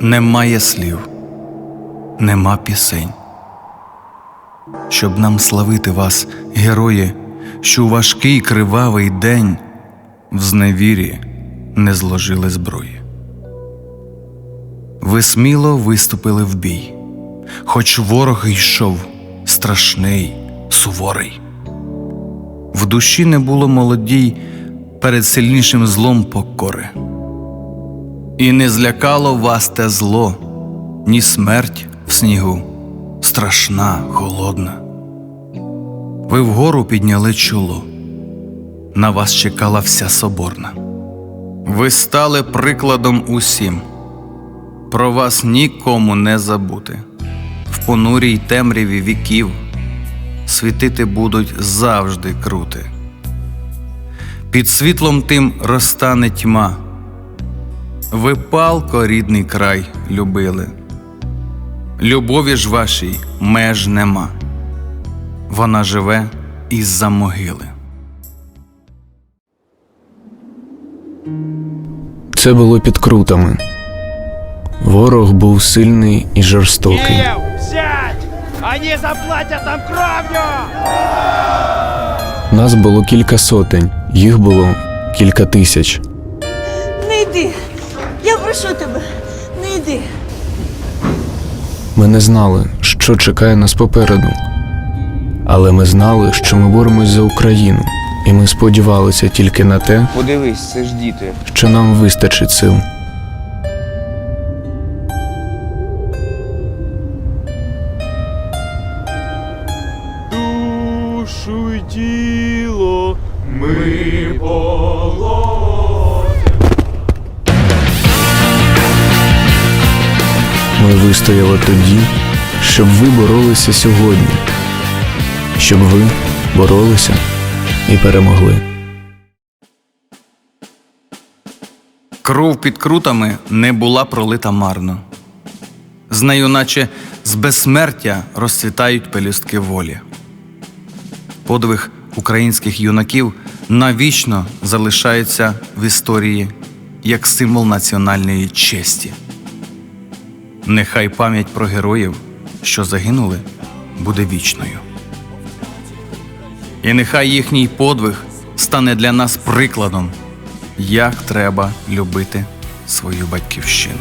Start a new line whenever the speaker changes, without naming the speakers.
Немає слів, нема пісень. Щоб нам славити вас, герої, що у важкий кривавий день в зневірі не зложили зброї. Ви сміло виступили в бій, хоч ворог йшов страшний, суворий. В душі не було молодій перед сильнішим злом покори. І не злякало вас те зло, ні смерть в снігу, страшна, голодна. Ви вгору підняли чоло, на вас чекала вся соборна. Ви стали прикладом усім, про вас нікому не забути. В понурій темряві віків світити будуть завжди крути. Під світлом тим розтане тьма. Ви палко рідний край любили. Любові ж вашій меж нема. Вона живе із-за могили.
Це було під крутами. Ворог був сильний і жорстокий.
Они заплатят нам кровью!
Нас було кілька сотень, їх було кілька тисяч.
Не йди. Я прошу тебе, не йди.
Ми не знали, що чекає нас попереду. Але ми знали, що ми боремось за Україну, і ми сподівалися тільки на те,
Подивись, це ж діти.
що нам вистачить сил.
Тіло ми
Ми вистояли тоді, щоб ви боролися сьогодні, щоб ви боролися і перемогли.
Кров під крутами не була пролита марно. З нею, наче з безсмертя, розцвітають пелюстки волі. Подвиг українських юнаків навічно залишається в історії як символ національної честі. Нехай пам'ять про героїв, що загинули, буде вічною. І нехай їхній подвиг стане для нас прикладом, як треба любити свою батьківщину.